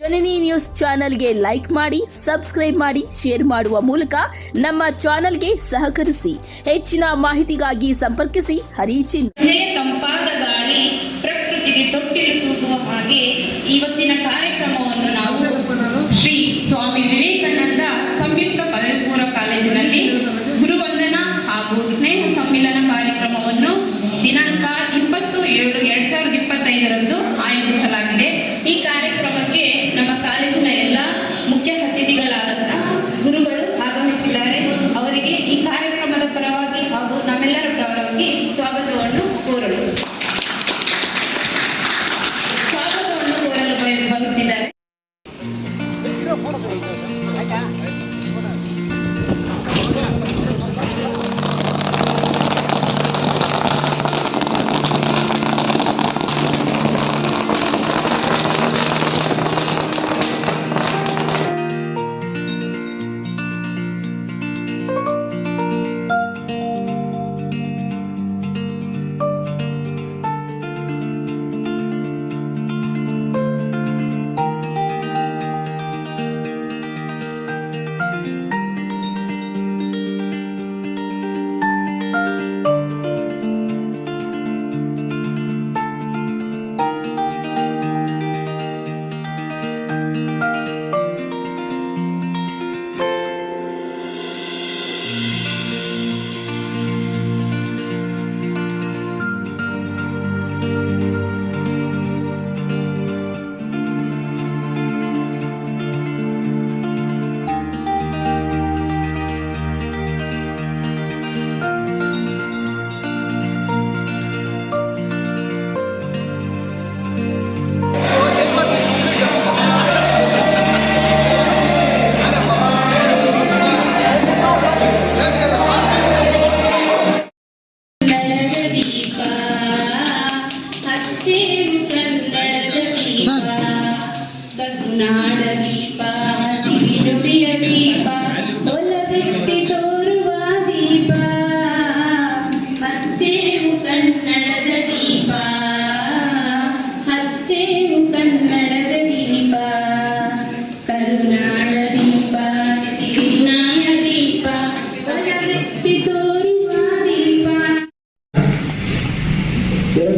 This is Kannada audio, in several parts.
ಜನನಿ ನ್ಯೂಸ್ ಚಾನೆಲ್ಗೆ ಲೈಕ್ ಮಾಡಿ, ಸಬ್ಸ್ಕ್ರೈಬ್ ಮಾಡಿ, ಶೇರ್ ಮಾಡುವ ಮೂಲಕ ನಮ್ಮ ಚಾನೆಲ್ಗೆ ಸಹಕರಿಸಿ. ಹೆಚ್ಚಿನ ಮಾಹಿತಿಗಾಗಿ ಸಂಪರ್ಕಿಸಿ. ಹರಿಚಿನ್ ತಂಪಾದ ಗಾಳಿ ಪ್ರಕೃತಿಗೆ ತೊಟ್ಟಿಲು ತೂಗುವ ಹಾಗೆ ಇವತ್ತಿನ ಕಾರ್ಯಕ್ರಮವನ್ನು ನಾವು ಶ್ರೀ ಸ್ವಾಮಿ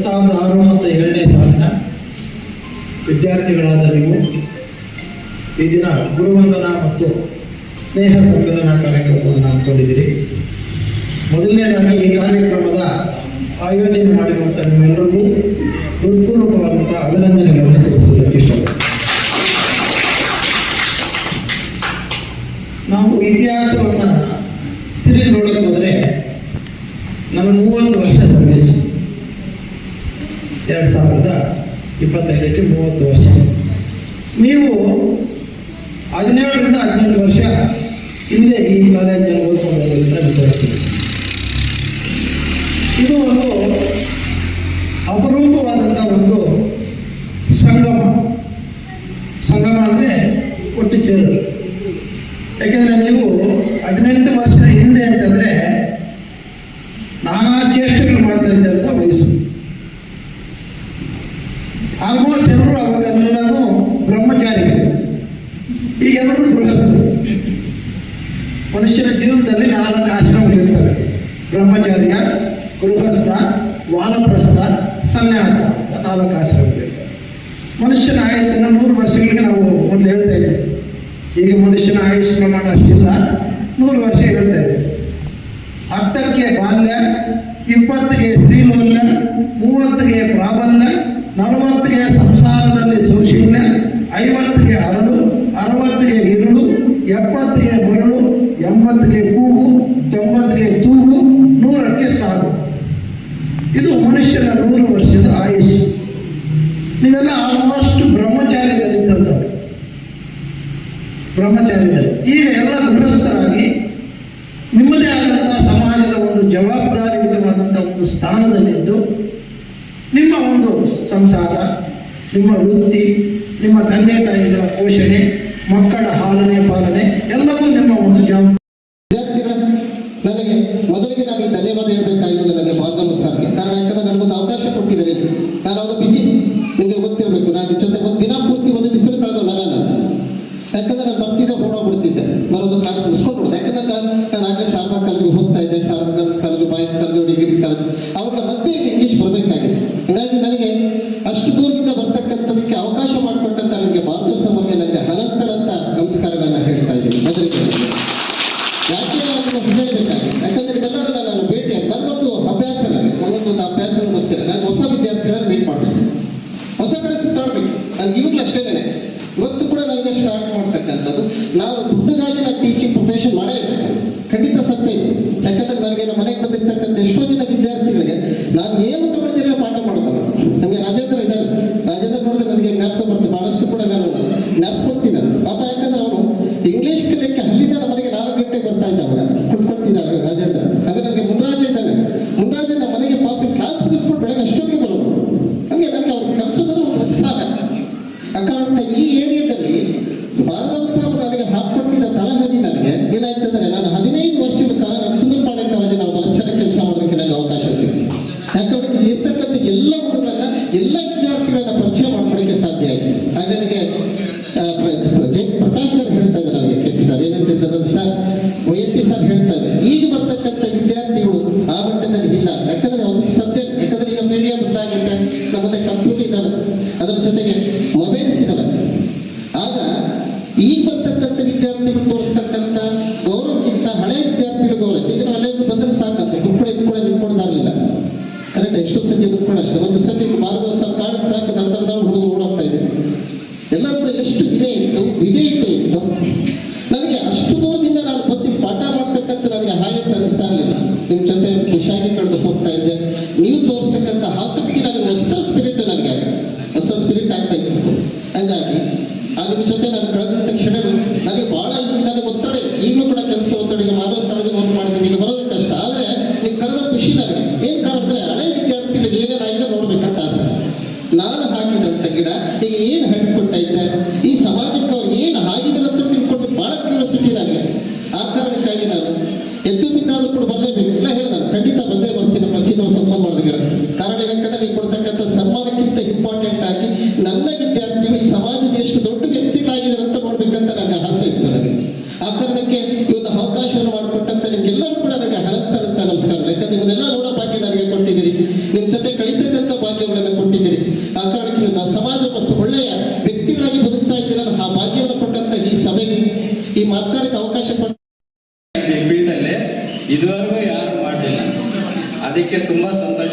ಸಾವಿರದ ಆರು ಮತ್ತು ಏಳನೇ ಸಾಲಿನ ವಿದ್ಯಾರ್ಥಿಗಳಾದ ನೀವು ಈ ದಿನ ಗುರುವಂದನ ಮತ್ತು ಸ್ನೇಹ ಸಮ್ಮೇಳನ ಕಾರ್ಯಕ್ರಮವನ್ನು ಹಮ್ಮಿಕೊಂಡಿದ್ದೀರಿ ಮೊದಲನೇದಾಗಿ ಈ ಕಾರ್ಯಕ್ರಮದ ಆಯೋಜನೆ ಮಾಡಿರುವಂಥ ನಿಮ್ಮೆಲ್ಲರಿಗೂ ಹೃತ್ಪೂರ್ವಕವಾದಂಥ ಅಭಿನಂದನೆಗಳನ್ನು ಸಲ್ಲಿಸೋದಕ್ಕೆ ಇಷ್ಟಪಡ್ತೀನಿ. ನಾವು ಇತಿಹಾಸವನ್ನು ತಿರುಗಿ ಹೋದರೆ ನಮ್ಮ ಮೂವತ್ತು ವರ್ಷ ಸರ್ವಿಸ್ ಎರಡು ಸಾವಿರದ ಇಪ್ಪತ್ತೈದಕ್ಕೆ ಮೂವತ್ತು ವರ್ಷ. ನೀವು ಹದಿನೇಳರಿಂದ ಹದಿನೆಂಟು ವರ್ಷ ಹಿಂದೆ ಈ ಕಾಲೇಜಲ್ಲಿ ಓದ್ಕೊಂಡು ವಿದ್ಯಾರ್ಥಿ ಇದು ಒಂದು ಅಪರೂಪವಾದಂಥ ಒಂದು ಸಂಗಮ. ಸಂಗಮ ಅಂದರೆ ಒಟ್ಟು ಸೇರು ಯಾಕೆಂದರೆ ನೀವು ಹದಿನೆಂಟು ವರ್ಷದ ಹಿಂದೆ ಅಂತಂದರೆ ನಾನಾ ಚೇಷ್ಟೆಗಳು ಮಾಡ್ತಾ ಅಂತ ವಯಸ್ಸು ಆಲ್ಮೋಸ್ಟ್ ಎಲ್ಲರೂ ಅವಾಗೆಲ್ಲರೂ ಬ್ರಹ್ಮಚಾರಿಗಳು ಎಲ್ಲರೂ ಗೃಹಸ್ಥರು ಮನುಷ್ಯನ ಜೀವನದಲ್ಲಿ ನಾಲ್ಕು ಆಶ್ರಮಗಳಿರ್ತವೆ. ಬ್ರಹ್ಮಚಾರ್ಯ, ಗೃಹಸ್ಥ, ವಾನಪ್ರಸ್ಥ, ಸನ್ಯಾಸ ಅಂತ ನಾಲ್ಕು ಆಶ್ರಮಗಳಿರ್ತವೆ. ಮನುಷ್ಯನ ಆಯಸ್ಸಿನ ನೂರು ವರ್ಷಗಳಿಗೆ ನಾವು ಮೊದಲು ಹೇಳ್ತಾ ಈಗ ಮನುಷ್ಯನ ಆಯುಷ್ ಪ್ರಮಾಣ ಅಷ್ಟಿಲ್ಲ. ನೂರು ವರ್ಷ ಹೇಳ್ತಾ ಇದೆ ಹತ್ತಕ್ಕೆ ಬಾಲ್ಯ, ಇಪ್ಪತ್ತಿಗೆ ಶ್ರೀಮೌಲ್ಯ, ಮೂವತ್ತಿಗೆ ಪ್ರಾಬಲ್ಯ, ನಲವತ್ತಿಗೆ ಸಂಸಾರದಲ್ಲಿ ಸೌಶೀಲ್ಯ, ಐವತ್ತಿಗೆ ಅರಳು ಅರವತ್ತಿಗೆ ಇರುಳು ಎಪ್ಪತ್ತಿಗೆ ಮರಳು, ಎಂಬತ್ತಿಗೆ ಕೂಗು, ತೊಂಬತ್ತಿಗೆ ತೂಗು, ನೂರಕ್ಕೆ ಸಾಗು. ಇದು ಮನುಷ್ಯನ ನೂರು ವರ್ಷದ ಆಯುಸ್ಸು. ನೀವೆಲ್ಲ ಆಲ್ಮೋಸ್ಟ್ ಬ್ರಹ್ಮಚಾರ್ಯದಲ್ಲಿದ್ದಂಥವ್ರು ಬ್ರಹ್ಮಚಾರ್ಯದಲ್ಲಿ ಈಗ ಎಲ್ಲ ಗೃಹಸ್ಥರಾಗಿ ನಿಮ್ಮದೇ ಆದಂತಹ ಸಮಾಜದ ಒಂದು ಜವಾಬ್ದಾರಿಯುತವಾದಂಥ ಒಂದು ಸ್ಥಾನದಲ್ಲಿದ್ದು ನಿಮ್ಮ ಒಂದು ಸಂಸಾರ, ನಿಮ್ಮ ವೃತ್ತಿ, ನಿಮ್ಮ ತಂದೆ ತಾಯಿಗಳ ಪೋಷಣೆ ಮಕ್ಕಳ ಹಾಲನೆ ಪಾಲನೆ ಎಲ್ಲವೂ ನಿಮ್ಮ ಒಂದು ಜವಾಬ್ದಾರಿ. caneta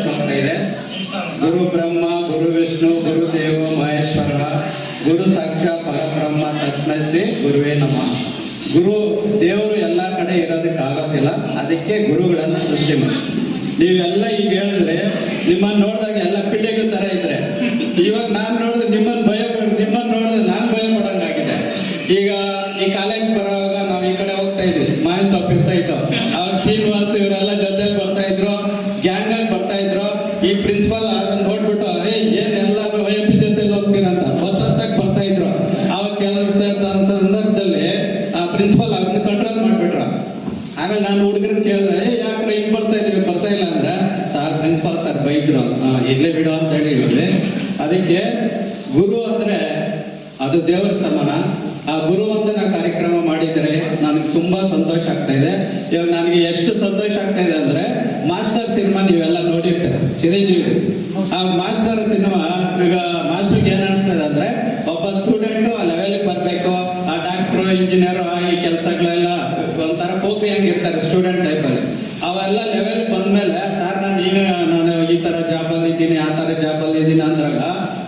ಸ್ಮರಣೆ ಇದೆ. ಗುರು ಬ್ರಹ್ಮ, ಗುರು ವಿಷ್ಣು, ಗುರು ದೇವ, ಮಹೇಶ್ವರ. ಗುರು ಸಾಕ್ಷಾತ್ ಪರಬ್ರಹ್ಮ ತಸ್ಮೈ ಶ್ರೀ ಗುರುವೇ ನಮ. ಗುರು ದೇವರು ಎಲ್ಲ ಕಡೆ ಇರೋದಕ್ಕೆ ಆಗೋದಿಲ್ಲ. ಅದಕ್ಕೆ ಗುರುಗಳನ್ನು ಸೃಷ್ಟಿ ಮಾಡಿ. ನೀವೆಲ್ಲ ಈಗ ಹೇಳಿದ್ರೆ ನಿಮ್ಮನ್ನು ನೋಡಿದಾಗ ಎಲ್ಲ ಪಿಳ್ಳೆಗಳ ತರ ಇದ್ರೆ. ಇವಾಗ ನಾನು ನೋಡಿದ್ರೆ ನಿಮ್ಮನ್ನು ದೇವರ ಸಮಾನ. ಆ ಗುರುವಂದನ ಕಾರ್ಯಕ್ರಮ ಮಾಡಿದರೆ ನನಗೆ ತುಂಬಾ ಸಂತೋಷ ಆಗ್ತಾ ಇದೆ. ಇವಾಗ ನನಗೆ ಎಷ್ಟು ಸಂತೋಷ ಆಗ್ತಾ ಇದೆ ಅಂದ್ರೆ ಮಾಸ್ಟರ್ ಸಿನಿಮಾ ನೀವೆಲ್ಲ ನೋಡಿರ್ತೀರ, ಚಿರಂಜೀವಿ. ಆ ಮಾಸ್ಟರ್ ಸಿನಿಮಾ ಈಗ ಮಾಸ್ಟರ್ಗೆ ಏನ್ ಅನಿಸ್ತಾ ಇದೆ ಅಂದ್ರೆ ಒಬ್ಬ ಸ್ಟೂಡೆಂಟ್ ಆ ಲೆವೆಲ್ಗೆ ಬರಬೇಕು, ಆ ಡಾಕ್ಟ್ರು ಇಂಜಿನಿಯರ್ ಈ ಕೆಲಸಗಳೆಲ್ಲ ಒಂಥರ ಪೋಪಿ ಹಂಗಿರ್ತಾರೆ ಸ್ಟೂಡೆಂಟ್ ಟೈಪ್ ಅಲ್ಲಿ. ಅವೆಲ್ಲ ಲೆವೆಲ್ ಬಂದ್ಮೇಲೆ, ಸರ್, ನಾನು ಈಗ ನಾನು ಈ ತರ ಜಾಬ್ ಅಲ್ಲಿ ಇದ್ದೀನಿ, ಆ ತರ ಜಾಬಲ್ಲಿ ಇದ್ದೀನಿ ಅಂದ್ರಾಗ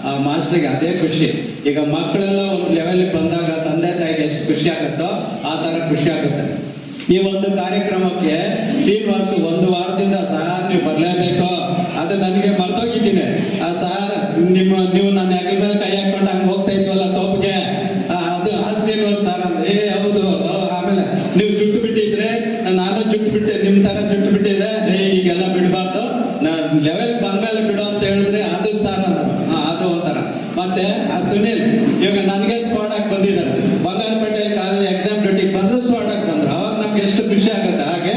ಆ ಮಾಸ್ಟರ್ಗೆ ಅದೇ ಖುಷಿ. ಈಗ ಮಕ್ಕಳೆಲ್ಲ ಒಂದು ಲೆವೆಲ್ ಬಂದಾಗ ತಂದೆ ತಾಯಿಗೆ ಎಷ್ಟು ಖುಷಿ ಆಗುತ್ತೋ ಆ ಥರ ಖುಷಿ ಆಗುತ್ತೆ. ಈ ಒಂದು ಕಾರ್ಯಕ್ರಮಕ್ಕೆ ಶ್ರೀನಿವಾಸ ಒಂದು ವಾರದಿಂದ ಸಾರ್, ನೀವು ಬರಲೇಬೇಕು. ಅದು ನನಗೆ ಮರ್ತೋಗಿದ್ದೀನಿ. ಆ, ಸಾರ್, ನಿಮ್ಮ, ನೀವು ನನ್ನ ಹೆಗಲ ಮೇಲೆ ಕೈ ಹಾಕೊಂಡು ಹಂಗೆ ಹೋಗ್ತಾ ಇದ್ವಲ್ಲ ತೋಪಿಗೆ. ಅದು, ಆ, ಶ್ರೀನಿವಾಸ ಸಾರ್ ಅಂದ್ರೆ ಏ, ಹೌದು ಆಮೇಲೆ ನೀವು ಜುಟ್ಟು ಬಿಟ್ಟಿದ್ರೆ, ನಾನು ಜುಟ್ಟು ಬಿಟ್ಟೆ, ನಿಮ್ಮ ಥರ ಜುಟ್ಟು ಬಿಟ್ಟಿದೆ. ಈಗೆಲ್ಲ ಬಿಡಬಾರ್ದು. ನಾನು ಲೆವೆಲ್ ಬಂದ್ಮೇಲೆ ಬಿಡು ಅಂತ ಹೇಳಿದ್ರೆ ಅದು ಸಾರ್ ಅಂದ್ರೆ. ಮತ್ತೆ ಆ ಸುನಿಲ್, ಇವಾಗ ನನಗೆ ಸ್ಪಾಟ್ ಆಗಿ ಬಂದಿದ್ದಾರೆ. ಬಂಗಾರಪೇಟೆ ಕಾಲೇಜ್ ಎಕ್ಸಾಮ್ ಡ್ಯೂಟಿಗೆ ಬಂದ್ರೆ ಸ್ಪಾಟ್ ಆಗಿ ಬಂದ್ರೆ. ಅವಾಗ ನಮ್ಗೆ ಎಷ್ಟು ಖುಷಿ ಆಗುತ್ತೆ? ಹಾಗೆ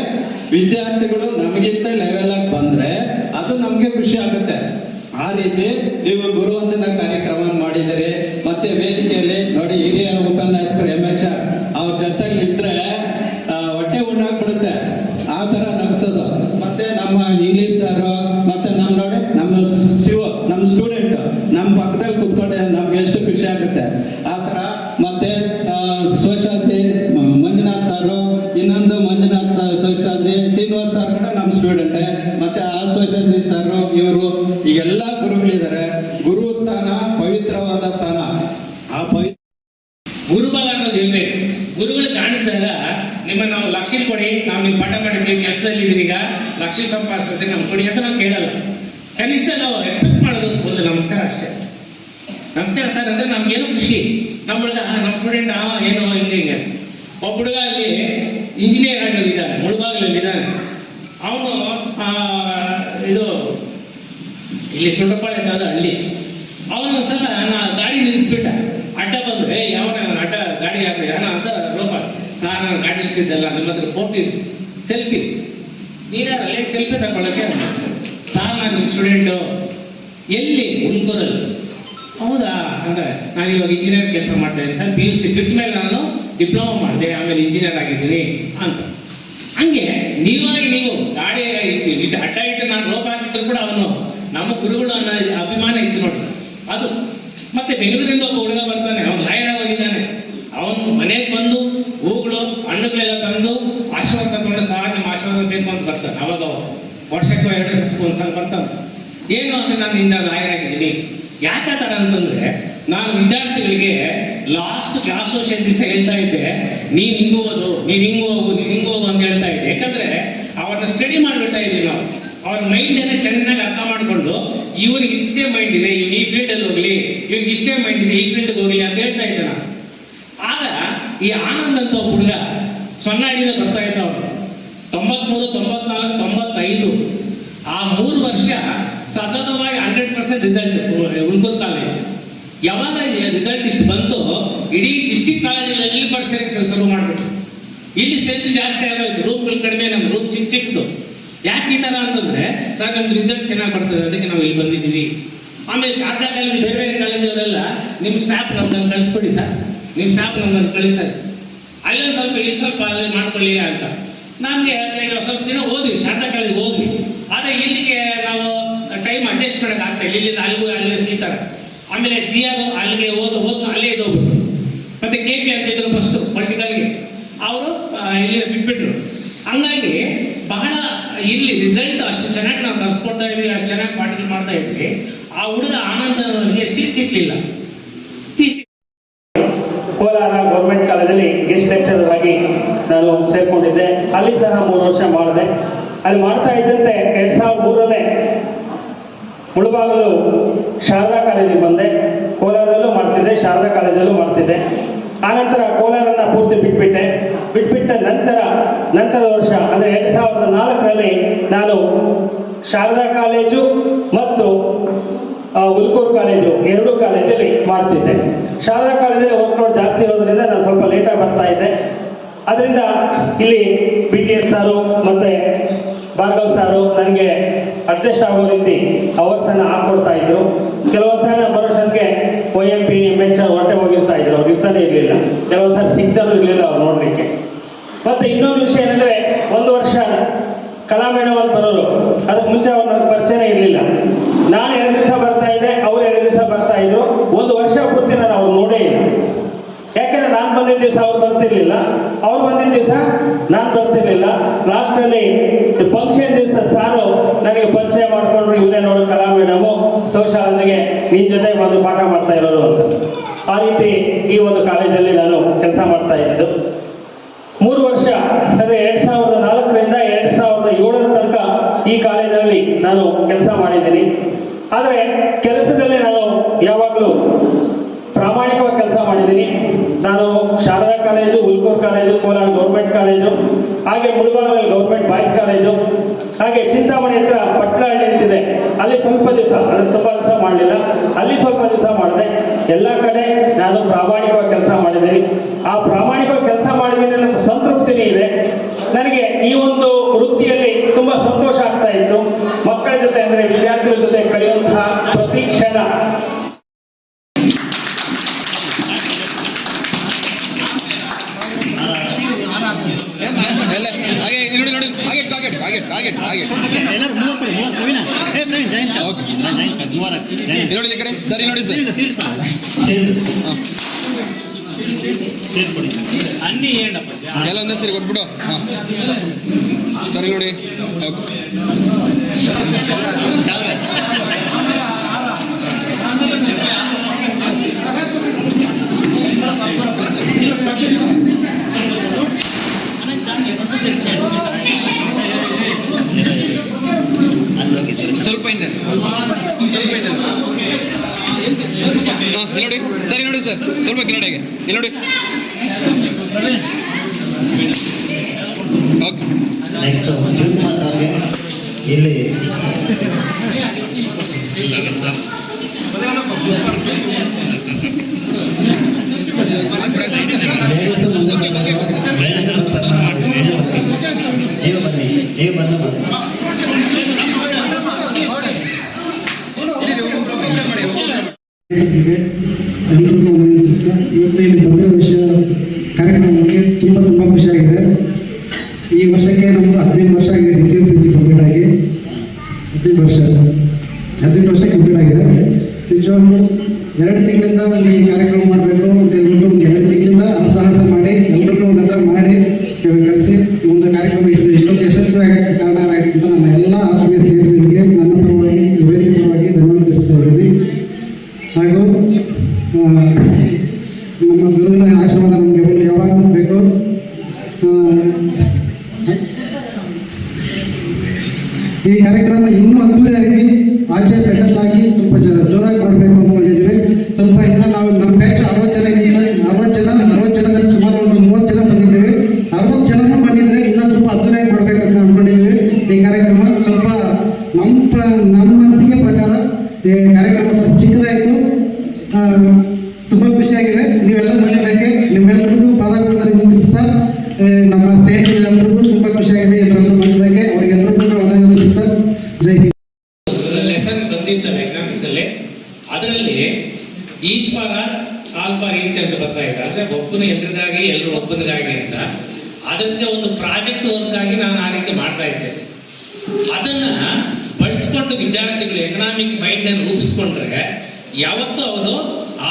ವಿದ್ಯಾರ್ಥಿಗಳು ನಮಗಿಂತ ಲೆವೆಲ್ ಆಗಿ ಬಂದ್ರೆ ಅದು ನಮಗೆ ಖುಷಿ ಆಗುತ್ತೆ. ಆ ರೀತಿ ನೀವು ಗುರುವಂದನ ಕಾರ್ಯಕ್ರಮ ಮಾಡಿದರೆ ಮತ್ತೆ ವೇದಿಕೆಯಲ್ಲಿ ನೋಡಿ ಹಿರಿಯ ಉಪನ್ಯಾಸಕರು ಎಂ ಎಚ್ ಆರ್ ಅವ್ರ ಜೊತೆಗೆ ಇದ್ರೆ ಹೊಟ್ಟೆ ಉಣ್ಣಾಕ್ಬಿಡುತ್ತೆ ಆ ತರ ನಗ್ಸೋದು. ಮತ್ತೆ ನಮ್ಮ ಇಂಗ್ಲಿಷ್ ಸರ್ ಮತ್ತೆ ನಮ್ಮ ನೋಡಿ, ನಮ್ಮ ಶಿವ ನಮ್ಮ ಸ್ಟೂಡೆಂಟ್ ನಮ್ಮ ಪಕ್ಕದಲ್ಲಿ ಕುತ್ಕೊಂಡೆ, ನಮ್ಗೆ ಎಷ್ಟು ಖುಷಿ ಆಗುತ್ತೆ. ಆ ಥರ ಮತ್ತೆ ಸೋಶಾದ್ರಿ ಮಂಜುನಾಥ್ ಸರ್, ಇನ್ನೊಂದು ಮಂಜುನಾಥ್ ಸರ್ ಶ್ರೀನಿವಾಸ್ ಸರ್ ಕೂಡ ನಮ್ಮ ಸ್ಟೂಡೆಂಟ್ ಮತ್ತೆ ಆ ಸೋಶಾದ್ರಿ ಸರ್, ಇವರು, ಈಗೆಲ್ಲ ಗುರುಗಳಿದ್ದಾರೆ. ಗುರು ಸ್ಥಾನ, ಪವಿತ್ರವಾದ ಸ್ಥಾನ. ಆ ಪವಿತ್ರ ಗುರುಬಲ ಅನ್ನೋದು ಇರಬೇಕು ಗುರುಗಳು ಕಾಣಿಸಿದಾಗ ನಿಮ್ಮ ನಾವು ಲಕ್ಷಣ ಕೊಡಿ, ನಾವು ನೀವು ಪಾಠ ಮಾಡಿದ್ವಿ, ಕೆಲಸದಲ್ಲಿ ಈಗ. ಲಕ್ಷಣ ಸಂಪಾದಿಸ್ತೀವಿ ನಮ್ಮ ಕೊಡಿ ಅಂತ ನಾವು ಕೇಳಲ್ಲ. ಕನಿಷ್ಠ ನಾವು ಎಕ್ಸ್ಪೆಕ್ಟ್ ಮಾಡೋದು ಒಂದು ನಮಸ್ಕಾರ ಅಷ್ಟೇ. ನಮಸ್ಕಾರ ಸರ್ ಅಂದ್ರೆ ನಮ್ಗೇನು ಖುಷಿ. ನಮ್ಮ ಹುಡುಗ ನಮ್ಮ ಸ್ಟೂಡೆಂಟ್ ಆ, ಏನೋ ಹಿಂಗೆ ಹಿಂಗೆ. ಒಬ್ಬ ಹುಡುಗ ಅಲ್ಲಿ ಇಂಜಿನಿಯರ್ ಆಗಿದ್ದಾನೆ ಇದ್ದಾನೆ ಅವನು ಇದು, ಇಲ್ಲಿ ಸುಂಡಪಾಳೆ ಅಂತ ಹಳ್ಳಿ ಅವನು ಸಲ ನಾನು ಗಾಡಿ ನಿಲ್ಲಿಸ್ಬಿಟ್ಟ ಅಡ್ಡ ಬಂದು ಏ ಯಾವನ ಅಡ್ಡ ಗಾಡಿ ಯಾಕೆ ಯಾನ ಅಂತ ಲೋಪ ಸಾರ್ ನಾನು ಗಾಡಿ ನಿಲ್ಲಿಸಿದ್ದೆಲ್ಲ ನಿಮ್ಮ ಹತ್ರ ಫೋಟೋ ಸೆಲ್ಫಿ ನೀನೇ ಸೆಲ್ಫಿ ತಗೊಳಕ್ಕೆ? ಸಾರ್ ಸ್ಟೂಡೆಂಟು ಎಲ್ಲಿ ಉಳ್ಕೊರಲ್ಲಿ ಹೌದಾ? ಅಂದ್ರೆ ನಾನು ಇವಾಗ ಇಂಜಿನಿಯರ್ ಕೆಲಸ ಮಾಡ್ತಾ ಇದ್ದೀನಿ. ಸರ್ ಪಿ ಯು ಸಿ ಬಿಟ್ಟ ಮೇಲೆ ನಾನು ಡಿಪ್ಲೊಮಾ ಮಾಡಿದೆ, ಆಮೇಲೆ ಇಂಜಿನಿಯರ್ ಆಗಿದ್ದೀನಿ ಅಂತ. ಹಂಗೆ, ನೀವಾಗಿ ನೀವು ಗಾಡಿ ಇಟ್ಟು ಇಟ್ಟು ಅಡ್ಡ ಇಟ್ಟು ನಾನು ಲೋಪ ಹಾಕಿದ್ರು ಕೂಡ ಅವನು ನಮ್ಮ ಗುರುಗಳು ಅನ್ನೋ ಅಭಿಮಾನ ಇತ್ತು ನೋಡಿ ಅದು. ಮತ್ತೆ ಬೆಂಗಳೂರಿಂದ ಒಬ್ಬ ಹುಡುಗ ಬರ್ತಾನೆ, ಅವನು ಲಾಯರ್ ಹೋಗಿದ್ದಾನೆ. ಅವನು ಮನೆಗೆ ಬಂದು ಹೂಗಳು, ಹಣ್ಣುಗಳೆಲ್ಲ ತಂದು ಆಶೀರ್ವಾದ ತಗೊಂಡು ಸಹ ನಿಮ್ಮ ಆಶೀರ್ವಾದ ಬೇಕು ಅಂತ ಬರ್ತಾನೆ. ಅವಾಗ ವರ್ಷಕ್ಕೂ ಎರಡು ವರ್ಷಕ್ಕೂ ಒಂದ್ಸಲ ಬರ್ತಾವೆ ಏನು ಅಂದ್ರೆ ನಾನು ಇಂದ ಲಾಯರ್ ಆಗಿದ್ದೀನಿ ಯಾಕೆ ಥರ ಅಂತಂದ್ರೆ, ನಾನು ವಿದ್ಯಾರ್ಥಿಗಳಿಗೆ ಲಾಸ್ಟ್ ಕ್ಲಾಸ್ ವರ್ಷದ ದಿವಸ ಹೇಳ್ತಾ ಇದ್ದೆ, ನೀನ್ ಹಿಂಗ್ ಹೋಗೋದು ನೀನ್ ಹಿಂಗ್ ಹೋಗು, ನೀನ್ ಹಿಂಗ್ ಹೋಗು ಅಂತ ಹೇಳ್ತಾ ಇದ್ದೆ. ಯಾಕಂದ್ರೆ, ಅವ್ರನ್ನ ಸ್ಟಡಿ ಮಾಡ್ಬಿಡ್ತಾ ಇದ್ದೀವಿ ನಾವು. ಅವ್ರ ಮೈಂಡ್ ಅನ್ನ ಚೆನ್ನಾಗಿ ಅರ್ಥ ಮಾಡ್ಕೊಂಡು, ಇವ್ರಿಗೆ ಇಷ್ಟೇ ಮೈಂಡ್ ಇದೆ, ಇವ್ನು ಈ ಫೀಲ್ಡ್ ಅಲ್ಲಿ ಹೋಗ್ಲಿ ಇವ್ರಿಗೆ ಇಷ್ಟೇ ಮೈಂಡ್ ಇದೆ, ಈ ಫೀಲ್ಡ್ ಹೋಗ್ಲಿ ಅಂತ ಹೇಳ್ತಾ ಇದ್ದೆ ನಾನು. ಆಗ ಈ ಆನಂದ್ ಅಂತ ಹುಡುಗ ಸೊನ್ನಾಡಿಯಿಂದ ಬರ್ತಾ ಇದ್ದ ಅವನು. ತೊಂಬತ್ಮೂರು, ತೊಂಬತ್ನಾಲ್ಕು, ತೊಂಬತ್ತೈದು. ಆ ಮೂರು ವರ್ಷ ಸತತವಾಗಿ hundred percent result Ulkur college ಯಾವಾಗ ರಿಸಲ್ಟ್ ಇಷ್ಟು ಬಂತು, ಇಡೀ ಡಿಸ್ಟಿಕ್ ಕಾಲೇಜಲ್ಲಿ ಪರ್ಸೆಂಟ್ ಶುರು ಮಾಡ್ಬಿಟ್ಟು ಇಲ್ಲಿ ಸ್ಟ್ರೆಂತ್ ಜಾಸ್ತಿ ಆಗೋಯ್ತು. ರೂಮ್ಗಳು ಕಡಿಮೆ ನಮ್ಮ ರೂಮ್ ಚಿಕ್ಕ ಚಿಕ್ಕದು ಯಾಕೆ ಈ ಥರ ಅಂತಂದ್ರೆ, ಸರ್, ನಮ್ದು ರಿಸಲ್ಟ್ ಚೆನ್ನಾಗಿ ಬರ್ತದೆ, ಅದಕ್ಕೆ ನಾವು ಇಲ್ಲಿ ಬಂದಿದ್ದೀವಿ. ಆಮೇಲೆ ಶಾರದಾ ಕಾಲೇಜ್ ಬೇರೆ ಬೇರೆ ಕಾಲೇಜವರೆಲ್ಲ ನಿಮ್ಮ ಸ್ನಾಪ್ ನಮ್ಗೆ ಕಳಿಸ್ಕೊಡಿ, ಸರ್. ನಿಮ್ಮ ಸ್ಟಾಫ್ ನಮ್ಗೆ ಕಳಿಸೋದು ಅಲ್ಲೇ ಸ್ವಲ್ಪ ಇಲ್ಲಿ ಸ್ವಲ್ಪ ಅಲ್ಲಿ ಮಾಡ್ಕೊಳ್ಳಿ ಅಂತ. ನಮಗೆ ಸ್ವಲ್ಪ ದಿನ ಹೋದ್ವಿ ಶಾರದಾ ಕಾಲೇಜ್ ಹೋದ್ವಿ. ಆದರೆ ಇಲ್ಲಿಗೆ ನಾವು ಟೈಮ್ ಅಡ್ಜಸ್ಟ್ ಮಾಡೋಕೆ ಆಗ್ತಾ ಇಲ್ಲ. ಇಲ್ಲಿಂದ ಅಲ್ಲಿಗೂ ಅಲ್ಲಿ ನಿಲ್ತಾರೆ ಆಮೇಲೆ ಜಿ ಆರ್ ಅಲ್ಲಿಗೆ ಹೋದ ಹೋದ್ ಅಲ್ಲೇ ಇದ್ದೋಗ್ಬಿಟ್ರು ಮತ್ತೆ ಕೆ ಪಿ ಅಂತ ಇದ್ರು ಫಸ್ಟ್ ಪೊಲಿಟಿಕಲ್ಗೆ ಅವರು ಇಲ್ಲಿ ಬಿಟ್ಬಿಟ್ರು. ಹಂಗಾಗಿ ಬಹಳ ಇಲ್ಲಿ ರಿಸಲ್ಟ್ ಅಷ್ಟು ಚೆನ್ನಾಗಿ ನಾವು ತರಿಸ್ಕೊಡ್ತಾ ಇದ್ವಿ, ಅಷ್ಟು ಚೆನ್ನಾಗಿ ಪಾರ್ಟಿ ಮಾಡ್ತಾ ಇದ್ವಿ. ಆ ಹುಡುಗ ಆನಂದನಿಗೆ ಸೀಟ್ ಸಿಗ್ಲಿಲ್ಲ. ಕೋಲಾರ ಗೌರ್ಮೆಂಟ್ ಕಾಲೇಜಲ್ಲಿ ಗೆಸ್ಟ್ ಲೆಕ್ಚರರ್ ಆಗಿ ನಾನು ಸೇರ್ಕೊಂಡಿದ್ದೆ. ಅಲ್ಲಿ ಸಹ ಮೂರು ವರ್ಷ ಮಾಡಿದೆ. ಅಲ್ಲಿ ಮಾಡ್ತಾ ಇದ್ದಂತೆ ಎರಡ್ ಸಾವಿರದ ಮೂರಲ್ಲೇ ಮುಳುಬಾಗಲು ಶಾರದಾ ಕಾಲೇಜಿಗೆ ಬಂದೆ. ಕೋಲಾರದಲ್ಲೂ ಮಾಡ್ತಿದ್ದೆ, ಶಾರದಾ ಕಾಲೇಜಲ್ಲೂ ಮಾಡ್ತಿದ್ದೆ. ಆನಂತರ ಕೋಲಾರನ್ನ ಪೂರ್ತಿ ಬಿಟ್ಬಿಟ್ಟೆ. ಬಿಟ್ಬಿಟ್ಟ ನಂತರ, ನಂತರದ ವರ್ಷ, ಅಂದರೆ ಎರಡ್ ಸಾವಿರದ ನಾಲ್ಕರಲ್ಲಿ ನಾನು ಶಾರದಾ ಕಾಲೇಜು ಮತ್ತು ಉಲ್ಕೋರ್ ಕಾಲೇಜು ಎರಡೂ ಕಾಲೇಜಲ್ಲಿ ಮಾಡ್ತಿದ್ದೆ. ಶಾರದಾ ಕಾಲೇಜಲ್ಲಿ ವರ್ಕ್ಲೋಡ್ ಜಾಸ್ತಿ ಇರೋದ್ರಿಂದ ನಾನು ಸ್ವಲ್ಪ ಲೇಟಾಗಿ ಬರ್ತಾ ಇದ್ದೆ. ಅದರಿಂದ ಇಲ್ಲಿ ಬಿ ಟಿ ಎಸ್ ಸಾರು ಮತ್ತೆ ಭಾರ್ಗವ್ ಸಾರು ನನಗೆ ಅಡ್ಜಸ್ಟ್ ಆಗೋ ರೀತಿ ಅವರ್ಸನ್ನು ಹಾಕ್ಕೊಡ್ತಾ ಇದ್ರು. ಕೆಲವು ಸಲ ಬರೋಷ್ಟೊತ್ತಿಗೆ O M P M H ಹೊಟ್ಟೆ ಹೋಗಿರ್ತಾ ಇದ್ರು. ಅವ್ರು ಇರ್ತಾನೆ ಇರಲಿಲ್ಲ. ಕೆಲವು ಸಲ ಸಿಗ್ತಾನೂ ಇರಲಿಲ್ಲ ಅವ್ರು ನೋಡಲಿಕ್ಕೆ. ಮತ್ತೆ ಇನ್ನೊಂದು ವಿಷಯ ಏನಂದ್ರೆ ಒಂದು ವರ್ಷ ಕಲಾ ಮೇಡಮ್ ಅಂತ ಬರೋರು, ಅದಕ್ಕೆ ಮುಂಚೆ ಅವ್ರು ನನಗೆ ಪರಿಚಯನೇ ಇರಲಿಲ್ಲ. ನಾನು ಎರಡು ದಿವಸ ಬರ್ತಾ ಇದ್ದೆ, ಅವ್ರು ಎರಡು ದಿವಸ ಬರ್ತಾ ಇದ್ರು. ಒಂದು ವರ್ಷ ಪೂರ್ತಿ ನಾನು ಅವ್ರು ನೋಡೇ ಇಲ್ಲ. ಯಾಕೆಂದ್ರೆ ನಾನು ಬಂದಿದ್ದ ದಿವಸ ಅವ್ರು ಬರ್ತಿರ್ಲಿಲ್ಲ. ಅವ್ರು ಬಂದಿದ್ದ ದಿವಸ ನಾನು ಬರ್ತಿರ್ಲಿಲ್ಲ. ಲಾಸ್ಟಲ್ಲಿ ಫಂಕ್ಷನ್ ದಿವಸ ಸಾರು ನನಗೆ ಪರಿಚಯ ಮಾಡ್ಕೊಂಡ್ರು ಇವರೇ ನೋಡು ಕಲಾ ಮೇಡಮು ಸೋಶಾಲಜಿಗೆ ನಿನ್ನ ಜೊತೆ ಬಂದು ಪಾಠ ಮಾಡ್ತಾ ಇರೋರು ಅಂತ. ಆ ರೀತಿ ಈ ಒಂದು ಕಾಲೇಜಲ್ಲಿ ನಾನು ಕೆಲಸ ಮಾಡ್ತಾ ಇದ್ದು ಮೂರು ವರ್ಷ, ಅಂದರೆ ಎರಡ್ ಸಾವಿರದ ನಾಲ್ಕರಿಂದ ಎರಡ್ ಸಾವಿರದ ಏಳರ ತನಕ ಈ ಕಾಲೇಜಲ್ಲಿ ನಾನು ಕೆಲಸ ಮಾಡಿದ್ದೀನಿ. ಆದರೆ ಕೆಲಸದಲ್ಲಿ ನಾನು ಯಾವಾಗಲೂ ಪ್ರಾಮಾಣಿಕವಾಗಿ ಕೆಲಸ ಮಾಡಿದ್ದೀನಿ. ನಾನು Sharada college Hulkur college, Kolar government college, ಹಾಗೆ ಮುಳುಬಾಗಲಲ್ಲಿ ಗೌರ್ಮೆಂಟ್ ಬಾಯ್ಸ್ ಕಾಲೇಜು, ಹಾಗೆ ಚಿಂತಾಮಣಿ ಹತ್ರ ಪಟ್ಲಹಳ್ಳಿ ಅಂತಿದೆ. ಅಲ್ಲಿ ಸ್ವಲ್ಪ ದಿವಸ ತುಂಬ ದಿವಸ ಮಾಡಲಿಲ್ಲ. ಅಲ್ಲಿ ಸ್ವಲ್ಪ ದಿವಸ ಮಾಡಿದೆ. ಎಲ್ಲ ಕಡೆ ನಾನು ಪ್ರಾಮಾಣಿಕವಾಗಿ ಕೆಲಸ ಮಾಡಿದ್ದೀನಿ. ಆ ಪ್ರಾಮಾಣಿಕವಾಗಿ ಕೆಲಸ ಮಾಡಿದ್ದೀನಿ ಅನ್ನೋದು ಸಂತೃಪ್ತಿನೇ ಇದೆ. ನನಗೆ ಈ ಒಂದು ವೃತ್ತಿಯಲ್ಲಿ ತುಂಬ ಸಂತೋಷ ಆಗ್ತಾ ಇತ್ತು. ಮಕ್ಕಳ ಜೊತೆ ಅಂದರೆ ವಿದ್ಯಾರ್ಥಿಗಳ ಜೊತೆ ಕಳೆಯುವಂತಹ ಪ್ರತಿ ಕ್ಷಣ ಎಲ್ಲ ಹಾಗೆ ನೋಡಿ ನೋಡಿ ಹಾಗೆ ಹಾಗೆ ಹಾಗೆ ಹಾಗೆ ಹಾಗೆ ಎಲ್ಲರೂ ಮೂವರು ಕೊಡಿ ಮೂವರು ಪ್ರವೀಣ ಏ ಪ್ರವೀಣ್ ಜೈನ್ ಓಕೆ. ಜೈನ್ ಮೂವರ ಜೈನ್ ನೋಡಿ ಈ ಕಡೆ. ಸರಿ ನೋಡಿ ಸರ್. ಎಲ್ಲ ಒಂದೇ ಸರಿ ಕೊಟ್ಬಿಡು. ಹಾಂ. ಸರಿ ನೋಡಿ. ಓಕೆ. ಸರ್ ಸ್ವಲ್ಪ ಹಿಂದೆ ಸ್ವಲ್ಪ ಹಿಂದೆ ನೋಡಿ ಸರಿ ನೋಡಿ ಸರ್ ಸ್ವಲ್ಪ ಕೆಳಡೆಗೆ ಇಲ್ಲಿ ನೋಡಿ ಇಲ್ಲಿ ಅದಕ್ಕೆ ಒಂದು ಪ್ರಾಜೆಕ್ಟ್ ವರ್ಕ್ ಆಗಿ ನಾನು ಆ ರೀತಿ ಮಾಡ್ತಾ ಇದ್ದೆ. ಅದನ್ನ ಬಳಸ್ಕೊಂಡು ವಿದ್ಯಾರ್ಥಿಗಳು ಎಕನಾಮಿಕ್ ಮೈಂಡ್ ಅನ್ನು ರೂಪಿಸ್ಕೊಂಡ್ರೆ ಯಾವತ್ತೂ ಅವರು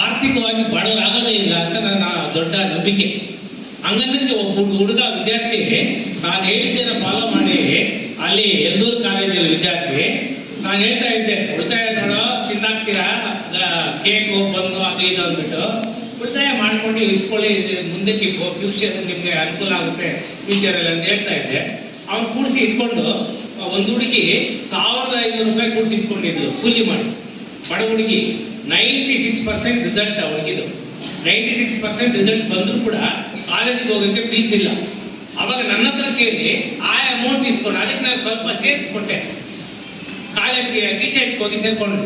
ಆರ್ಥಿಕವಾಗಿ ಬಡವರಾಗೋದೇ ಇಲ್ಲ ಅಂತ ನನ್ನ ದೊಡ್ಡ ನಂಬಿಕೆ. ಹಂಗಂದ್ರೆ ಒಬ್ಬ ಹುಡುಗ ವಿದ್ಯಾರ್ಥಿ ನಾನು ಹೇಳಿದ್ದೇನೆ ಫಾಲೋ ಮಾಡಿ ಅಲ್ಲಿ ಎಲ್ಲೂರು ಕಾಲೇಜಲ್ಲಿ ವಿದ್ಯಾರ್ಥಿ ನಾನು ಹೇಳ್ತಾ ಇದ್ದೆ, ಉಳಿತಾಯ ನೋಡೋ ತಿನ್ನಾಕ್ತೀರಾ ಕೇಕು, ಬಂದು ಅದು ಇದು ಅಂದ್ಬಿಟ್ಟು. ಉಳಿತಾಯ ಮಾಡ್ಕೊಂಡು ಇಟ್ಕೊಳ್ಳಿ ಮುಂದಕ್ಕೆ ಫ್ಯೂಚರ್ ನಿಮಗೆ ಅನುಕೂಲ ಆಗುತ್ತೆ ಫ್ಯೂಚರ್ ಅಲ್ಲಿ ಅಂತ ಹೇಳ್ತಾ ಇದ್ದೆ. ಅವ್ನು ಕೂಡಿಸಿ ಇಟ್ಕೊಂಡು ಒಂದು ಹುಡುಗಿ ಸಾವಿರದ ಐನೂರು ರೂಪಾಯಿ ಕೂಡಿಸಿ ಇಟ್ಕೊಂಡಿದ್ರು ಕೂಲಿ ಮಾಡಿ. ಬಡ ಹುಡುಗಿ ನೈಂಟಿ ಸಿಕ್ಸ್ ಪರ್ಸೆಂಟ್ ರಿಸಲ್ಟ್ ಹುಡುಗಿದು. ನೈಂಟಿ ಸಿಕ್ಸ್ ಪರ್ಸೆಂಟ್ ರಿಸಲ್ಟ್ ಬಂದರೂ ಕೂಡ ಕಾಲೇಜಿಗೆ ಹೋಗೋಕ್ಕೆ ಫೀಸ್ ಇಲ್ಲ. ಅವಾಗ ನನ್ನ ಹತ್ರ ಕೇಳಿ, ಆ ಅಮೌಂಟ್ ಇಸ್ಕೊಂಡು, ಅದಕ್ಕೆ ನಾನು ಸ್ವಲ್ಪ ಸೇರಿಸ್ಕೊಟ್ಟೆ. ಕಾಲೇಜ್ಗೆ ಟಿ ಸಿ ಎಚ್ ಹೋಗಿ ಸೇರ್ಕೊಂಡು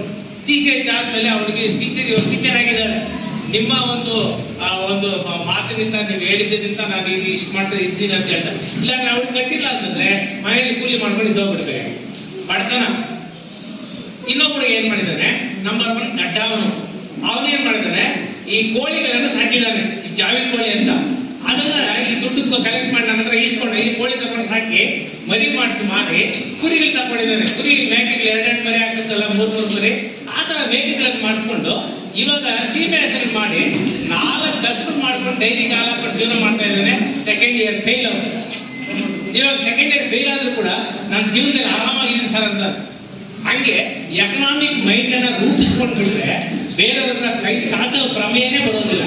ಟಿ ಸಿ ಎಚ್ ಆದಮೇಲೆ ಅವಳಿಗೆ ಟೀಚರ್ ಟೀಚರ್ ಆಗಿದ್ದಾರೆ ನಿಮ್ಮ ಒಂದು ಆ, ಒಂದು ಮಾತಿನಿಂದ ನೀವು ಹೇಳಿದ್ದರಿಂದ ನಾನು ಇದು ಇಷ್ಟು ಮಾಡ್ತಾ ಇದ್ದೀನಿ ಅಂತ ಹೇಳ್ತಾರೆ. ಇಲ್ಲ ಅವ್ರು ಕಟ್ಟಿಲ್ಲ ಅಂತಂದ್ರೆ ಮನೆಯಲ್ಲಿ ಕೂಲಿ ಮಾಡ್ಕೊಂಡು ಇದ್ದೋಗ್ಬಿಡ್ತಾರೆ. ಮಾಡ್ತಾನ ಇನ್ನೊಬ್ಬರು ಏನ್ ಮಾಡಿದ್ದಾನೆ ನಂಬರ್ ಒನ್ ದಡ್ಡ ಅವನು ಅವನು ಏನ್ ಮಾಡಿದ್ದಾನೆ? ಈ ಕೋಳಿಗಳನ್ನು ಸಾಕಿದ್ದಾನೆ. ಈ ಜಾವಿನ ಕೋಳಿ ಅಂತ. ಅದನ್ನ ಈ ದುಡ್ಡು ಕಲೆಕ್ಟ್ ಮಾಡಿ ನನ್ನ ಹತ್ರ ಈಸ್ಕೊಂಡು ಈ ಕೋಳಿ ತಗೊಂಡು ಸಾಕಿ ಮರಿ ಮಾಡಿಸಿ ಮಾರಿ ಕುರಿಗಳು ತಗೊಂಡಿದ್ದಾನೆ. ಕುರಿ ಮೇಕೆಗಳು ಎರಡೆರಡು ಮರಿ ಹಾಕುತ್ತಲ್ಲ ಮೂರ್ ಮೂರು. ಮರಿ ಆ ತರ ಮೇಕೆಗಳನ್ನು ಮಾಡಿಸ್ಕೊಂಡು ಇವಾಗ ಸೀಮೆ ಹೆಸರು ಮಾಡಿ ನಾಲ್ಕು ಹೆಸರು ಮಾಡ್ಕೊಂಡು ಡೈರಿ ಕಾಲ ಕೊಟ್ಟು ಜೀವನ ಮಾಡ್ತಾ ಇದ್ದಾನೆ ಸೆಕೆಂಡ್ ಇಯರ್ ಫೇಲ್ ಇವಾಗ ಸೆಕೆಂಡ್ ಇಯರ್ ಫೇಲ್ ಆದ್ರೂ ಕೂಡ ನನ್ನ ಜೀವನದಲ್ಲಿ ಆರಾಮಾಗಿದ್ದೀನಿ ಸರ್ ಅಂತ. ಹಂಗೆ ಎಕನಾಮಿಕ್ ಮೈಂಡ್ ಅನ್ನ ರೂಪಿಸ್ಕೊಂಡು ಬಿಟ್ರೆ ಬೇರೆಯವ್ರ ಕೈ ಚಾಚೋ ಪ್ರಮೇಯನೇ ಬರೋದಿಲ್ಲ.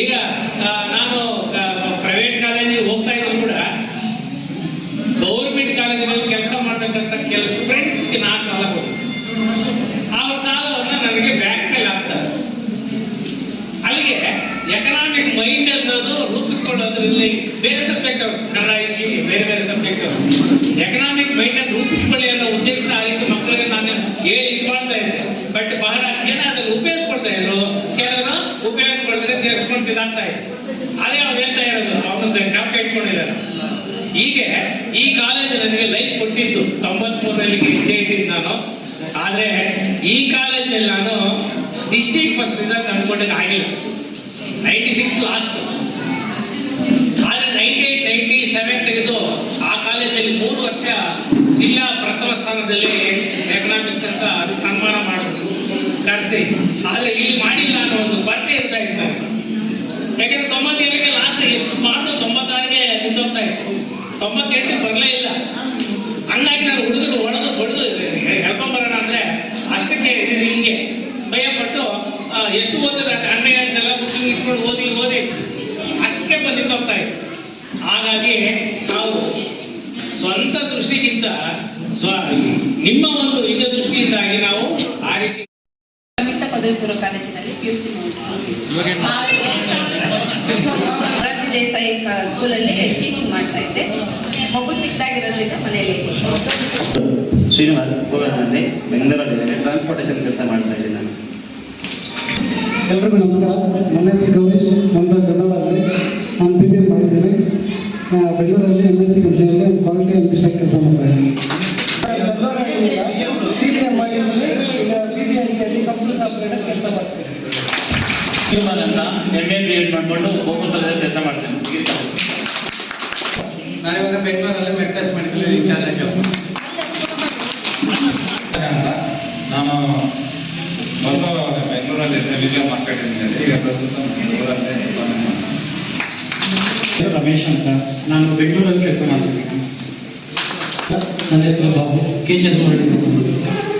ಈಗ ನಾನು ಪ್ರೈವೇಟ್ ಕಾಲೇಜಿಗೆ ಹೋಗ್ತಾ ಇದ್ರು ಕೂಡ ಗೌರ್ಮೆಂಟ್ ಕಾಲೇಜಿನಲ್ಲಿ ಕೆಲಸ ಮಾಡ್ತಕ್ಕಂಥ ಕೆಲವು ಫ್ರೆಂಡ್ಸ್ಗೆ ನಾನು ಸಾಲ ಕೊಡ್ತೀನಿ ಅವ್ರ ಸಾಲವನ್ನ ನನಗೆ ಬ್ಯಾಂಕ್ ಅಲ್ಲಿ ಹಾಕ್ತಾರೆ ಅಲ್ಲಿಗೆ ಎಕನಾಮಿಕ್ ಮೈಂಡ್ ಅನ್ನೋದು ರೂಪಿಸ್ಕೊಳ್ಳೋದ್ರಲ್ಲಿ ಬೇರೆ ಸಬ್ಜೆಕ್ಟ್ ಕನ್ನಡ ಹಿಂದಿ ಬೇರೆ ಬೇರೆ ಸಬ್ಜೆಕ್ಟ್ ಎಕನಾಮಿಕ್ ಮೈಂಡ್ ಅನ್ನು ರೂಪಿಸ್ಕೊಳ್ಳಿ ಅನ್ನೋ ಉದ್ದೇಶ ಆ ರೀತಿ ಮಕ್ಕಳಿಗೆ ನಾನು ಹೇಳಿ ಇದು ಮಾಡ್ತಾ ಇದ್ದೆ ಬಟ್ ಬಹಳ ಜನ ಅದನ್ನು ಉಪಯೋಗಿಸ್ಕೊಳ್ತಾ ಇದ್ರು ಕೆಲವರು ಉಪಯೋಗಿಸ್ಕೊಳ್ತಾರೆ ತೆಗೆದುಕೊಂಡು ಇದಾಗ್ತಾ ಇದ್ರು ಅದೇ ಅವ್ನು ಹೇಳ್ತಾ ಇರೋದು ಅವನೊಂದು ಜ್ಞಾಪಕ ಇಟ್ಕೊಂಡಿದ್ದಾರೆ ಹೀಗೆ ಈ ಕಾಲೇಜು ನನಗೆ ಲೈಫ್ ಕೊಟ್ಟಿದ್ದು ತೊಂಬತ್ ಮೂರರಲ್ಲಿ ಹೆಜ್ಜೆ ಇಟ್ಟಿದ್ದು ನಾನು ಆದ್ರೆ ಈ ಕಾಲೇಜಲ್ಲಿ ನಾನು ಡಿಸ್ಟ್ರಿಕ್ಟ್ ಫಸ್ಟ್ ರಿಸಲ್ಟ್ ಅನ್ಕೊಂಡಕ್ಕೆ ಆಗಿಲ್ಲ. ನೈಂಟಿ ಸಿಕ್ಸ್ ಲಾಸ್ಟ್ ಆದ್ರೆ ನೈಂಟಿ ಏಟ್ ನೈಂಟಿ ಸೆವೆನ್ ತೆಗೆದು ಆ ಕಾಲೇಜಲ್ಲಿ ಮೂರು ವರ್ಷ ಜಿಲ್ಲಾ ಪ್ರಥಮ ಸ್ಥಾನದಲ್ಲಿ ಎಕನಾಮಿಕ್ಸ್ ಅಂತ ಅದು ಸನ್ಮಾನ ಮಾಡಿದ್ರು. ಕರೆಸಿ. ಆದ್ರೆ ಇಲ್ಲಿ ಮಾಡಿಲ್ಲ ನಾನು ಒಂದು ಬರ್ತೆ ಇರ್ತಾ ಇತ್ತು. ಯಾಕಂದ್ರೆ ತೊಂಬತ್ತೇಳಕ್ಕೆ ಲಾಸ್ಟ್ ಎಷ್ಟು ಮಾಡಿದ್ರು ತೊಂಬತ್ತಾರಿಗೆ ನಿಂತೋಗ್ತಾ ಇತ್ತು. ತೊಂಬತ್ತೆಂಟು ಬರಲೇ ಇಲ್ಲ. ಹಂಗಾಗಿ ನಾನು ಹುಡುಗರು ಹೊಡೆದು ಹೊಡೆದು ಹೇಳ್ಕೊಂಬರೋಣ ಅಂದ್ರೆ ಅಷ್ಟಕ್ಕೆ ಇದು ಹಿಂಗೆ ಭಯಪಟ್ಟು ಆ, ಎಷ್ಟು ಓದಿದ್ರೆ ಅಣ್ಣ ಅಂತೆಲ್ಲ ಬುಕ್ಕಿಂಗ್ ಇಟ್ಕೊಂಡು ಓದಿ ಓದಿ ಅಷ್ಟಕ್ಕೆ ಬಂದಿದ್ದು ಹೋಗ್ತಾ ಇತ್ತು ಹಾಗಾಗಿ ನಾವು ಸ್ವಂತ ದೃಷ್ಟಿಗಿಂತ ಸ್ವ ನಿಮ್ಮ ಒಂದು ಇದ ದೃಷ್ಟಿಯಿಂದಾಗಿ ನಾವು ಆ ರೀತಿ ಪದವಿ ಪೂರ್ವ ಕಾಲೇಜಿನಲ್ಲಿ ಪಿ ಯು ಸಿ ರಾಜಿ ದೇಸಾಯಿ ಸ್ಕೂಲಲ್ಲಿ ಟೀಚಿಂಗ್ ಮಾಡ್ತಾ ಇದ್ದೆ. ಮಗು ಚಿಕ್ಕದಾಗಿರೋದ್ರಿಂದ ಮನೆಯಲ್ಲಿ ಶ್ರೀನಿವಾಸ್ ಬೆಂಗಳೂರಲ್ಲಿ ಟ್ರಾನ್ಸ್ಪೋರ್ಟೇಷನ್ ಕೆಲಸ ಮಾಡ್ತಾ ಇದ್ದೀನಿ. ಎಲ್ರಿಗೂ ನಮಸ್ಕಾರ. ನನ್ನ ಹೆಸರು ಗೌರೀಶ್. ನಂದು ಗನ್ನಡದಲ್ಲಿ ನಾನು ಬಿ ಬಿ ಎಂ ಮಾಡಿದ್ದೀನಿ ಬೆಂಗಳೂರಲ್ಲಿ ಎಂ ಎಸ್ ಸಿ ಕಂಪ್ನಿಯಲ್ಲಿ ಕ್ವಾಲಿಟಿ ಅಫಿಷಿಯಲ್ ಕೆಲಸ ಮಾಡ್ತಾ ಇದ್ದೀನಿ ಬಿ ಬಿ ಎಂ ಮಾಡಿದ್ದೀನಿ ಈಗ B B M computer operator ಕೆಲಸ ಮಾಡ್ತೀನಿ ಅಂತ ಎಂ ಎ ಬಿ ಎಡ್ ಮಾಡಿಕೊಂಡು ಗೋಕುಲದಲ್ಲಿ ಕೆಲಸ ಮಾಡ್ತೇನೆ ನಾನಿವಾಗ ಬೆಂಗಳೂರಲ್ಲಿ ಮೆಟ್ರಸ್ ಮೆಡಿಕಲ್ ಇನ್ಚಾರ್ಜ್ ಆಗಿ ಕೆಲಸ ಅಂತ ನಾನು ಮೊದಲು ಬೆಂಗಳೂರಲ್ಲಿ ಇದ್ದೆ ವಿಜಯ ಮಾರ್ಕೆಟ್ ಇಂದ ಈಗ ಪ್ರಸ್ತುತ ಬೆಂಗಳೂರಲ್ಲಿ ಉತ್ಪಾದನೆ ಮಾಡ್ತೀನಿ. ಹೆಸರು ರಮೇಶ್ ಅಂತ ನಾನು ಬೆಂಗಳೂರಲ್ಲಿ ಕೆಲಸ ಮಾಡ್ತಿದ್ದೀನಿ ನನ್ನ ಹೆಸರು ಬಾಬು. ಕೆ ಜಿ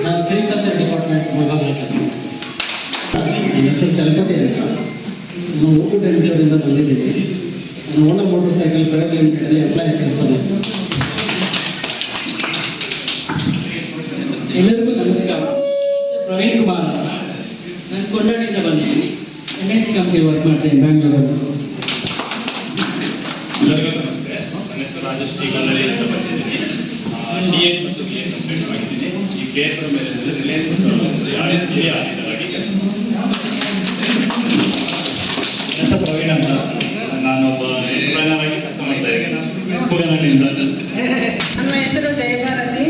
ನಾನು ಸೆರಿಕಲ್ಚರ್ ಡಿಪಾರ್ಟ್ಮೆಂಟ್ ಮುಳಬಾಗಿಲು ಕೆಲಸ ನನ್ನ ಹೆಸರು ಚಲಪತಿ ಅಂತ. ನಾನು ಊಟ ಬೆಂಗಳೂರಿಂದ ಬಂದಿದ್ದೀನಿ. ನಾನು ಓಲಾ ಮೋಟರ್ ಸೈಕಲ್ ಪ್ರೈವೇಟ್ ಲಿಮಿಟೆಡಲ್ಲಿ ಎಂಪ್ಲಾಯ್ ಕೆಲಸ ಮಾಡ್ತೀನಿ. ಎಲ್ಲರಿಗೂ ನಮಸ್ಕಾರ. ಪ್ರವೀಣ್ ಕುಮಾರ್ ಅಂತ. ನಾನು ಕೊಂಡಾಡಿಯಿಂದ ಬಂದಿದ್ದೀನಿ. ಎಂ ಎಸ್ ಕಂಪ್ನಿ ವರ್ಕ್ ಮಾಡ್ತೀನಿ ಬ್ಯಾಂಗ್ಳೂರಲ್ಲಿ. ಎಲ್ಲರಿಗೂ ನಮಸ್ತೆ ನನ್ನ ಹೆಸರು ರಾಜೇಶ್ ಟಿ ಗಲ್ಲರಿ ಅಂತ ಬಂದಿದ್ದೀನಿ ಡಿ ಎ ಮತ್ತು ಬಿ ಎನ್ ಕಂಪ್ಲೀಟ್ ಮಾಡಿದ್ದೀನಿ ಈ ಕೆ ಎಫ್ ಮೇಲೆ ರಿಲಯನ್ಸ್ ಆಗಿ ಕೆಲಸ ಹೆಸರು ಪ್ರವೀಣ್ ಅಂತ ನಾನು ಒಬ್ಬ ಎಂಪ್ಲಾಯರ್ ಆಗಿ ಕೆಲಸ ಮಾಡ್ತಾ ಇದ್ದೀನಿ ಸ್ಕೂಲಿನಲ್ಲಿ ನನ್ನ ಹೆಸರು ಜಯಭಾರತಿ